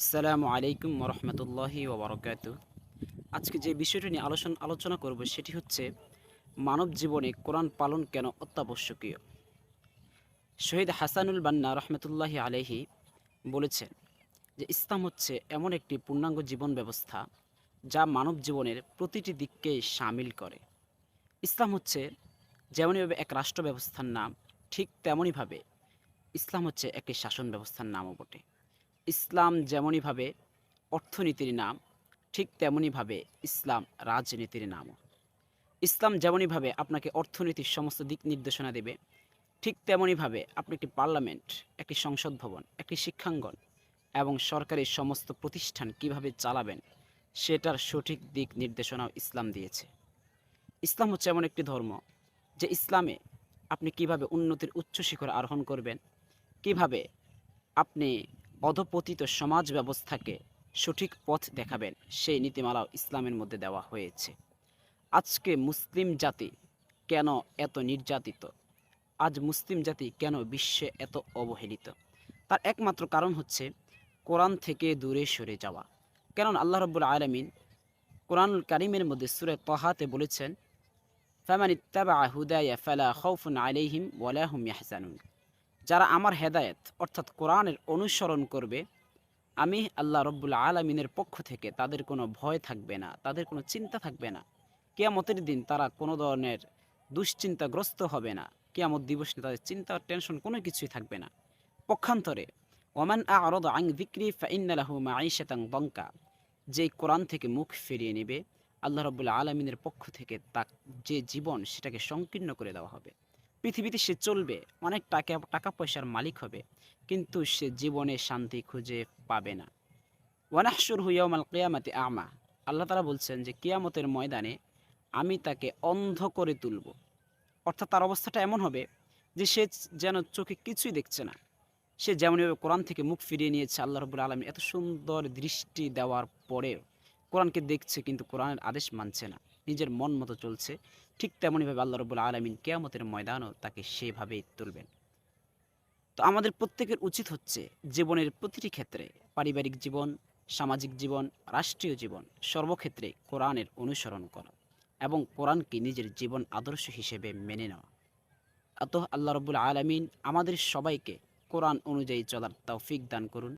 আসসালামু আলাইকুম রহমতুল্লাহি ওবরকাত আজকে যে বিষয়টি নিয়ে আলোচনা আলোচনা করব সেটি হচ্ছে, মানব জীবনে কোরআন পালন কেন অত্যাবশ্যকীয়? শহীদ হাসানুল বান্না রহমতুল্লাহি আলাইহি বলেছেন যে ইসলাম হচ্ছে এমন একটি পূর্ণাঙ্গ জীবন ব্যবস্থা যা মানব জীবনের প্রতিটি দিককে সামিল করে। ইসলাম হচ্ছে যেমনইভাবে এক রাষ্ট্র ব্যবস্থার নাম, ঠিক তেমনইভাবে ইসলাম হচ্ছে একটি শাসন ব্যবস্থার নামও বটে। ইসলাম যেমনইভাবে অর্থনীতির নাম, ঠিক তেমনইভাবে ইসলাম রাজনীতির নামও। ইসলাম যেমনইভাবে আপনাকে অর্থনীতির সমস্ত দিক নির্দেশনা দেবে, ঠিক তেমনইভাবে আপনি একটি পার্লামেন্ট, একটি সংসদ ভবন, একটি শিক্ষাঙ্গন এবং সরকারের সমস্ত প্রতিষ্ঠান কীভাবে চালাবেন, সেটার সঠিক দিক নির্দেশনাও ইসলাম দিয়েছে। ইসলাম হচ্ছে এমন একটি ধর্ম যে ইসলামে আপনি কীভাবে উন্নতির উচ্চ শিখর আরোহণ করবেন, কীভাবে আপনি অধপতিত সমাজ ব্যবস্থাকে সঠিক পথ দেখাবেন, সেই নীতিমালাও ইসলামের মধ্যে দেওয়া হয়েছে। আজকে মুসলিম জাতি কেন এত নির্যাতিত? আজ মুসলিম জাতি কেন বিশ্বে এত অবহেলিত? তার একমাত্র কারণ হচ্ছে কোরআন থেকে দূরে সরে যাওয়া। কেননা আল্লাহ রব্বুল আলমিন কোরআনুল কারিমের মধ্যে সুরে তহাতে বলেছেন, ফামান ইত্তাবা হুদায়া ফালা খাউফুন আলাইহিম ওয়ালা হুম ইয়াহজানুন। যারা আমার হেদায়েত, অর্থাৎ কোরআনের অনুসরণ করবে, আমি আল্লাহ রব্বুল আলমিনের পক্ষ থেকে তাদের কোনো ভয় থাকবে না, তাদের কোনো চিন্তা থাকবে না। কেয়ামতের দিন তারা কোনো ধরনের দুশ্চিন্তাগ্রস্ত হবে না। কেয়ামত দিবস নিয়ে তাদের চিন্তা, টেনশন কোনো কিছুই থাকবে না। পক্ষান্তরে ওমান আরদ আং বিক্রি ফাইন্নালাহু মাঈশাতাং বঙ্কা যেই কোরআন থেকে মুখ ফিরিয়ে নেবে, আল্লাহ রব্বুল আলমিনের পক্ষ থেকে তা যে জীবন সেটাকে সংকীর্ণ করে দেওয়া হবে। পৃথিবীতে সে চলবে, অনেক টাকা টাকা পয়সার মালিক হবে, কিন্তু সে জীবনে শান্তি খুঁজে পাবে না। ওয়ানাহসুর হুইয়ামাল কেয়ামাতে আমা। আল্লাহ তারা বলছেন যে, কিয়ামতের ময়দানে আমি তাকে অন্ধ করে তুলব। অর্থাৎ তার অবস্থাটা এমন হবে যে, সে যেন চোখে কিছুই দেখছে না। সে যেমনভাবে কোরআন থেকে মুখ ফিরিয়ে নিয়েছে, আল্লাহ রবুল আলমী এত সুন্দর দৃষ্টি দেওয়ার পরেও কোরআনকে দেখছে, কিন্তু কোরআনের আদেশ মানছে না। নিজের মন মতো চলছে, ঠিক তেমনইভাবে আল্লাহ রবুল আলমিন কেয়ামতের ময়দানও তাকে সেভাবেই তুলবেন। তো আমাদের প্রত্যেকের উচিত হচ্ছে জীবনের প্রতিটি ক্ষেত্রে, পারিবারিক জীবন, সামাজিক জীবন, রাষ্ট্রীয় জীবন, সর্বক্ষেত্রে কোরআনের অনুসরণ করা এবং কোরআনকে নিজের জীবন আদর্শ হিসেবে মেনে নেওয়া। অত আল্লাহ রবুল আলমিন আমাদের সবাইকে কোরআন অনুযায়ী চলার তৌফিক দান করুন।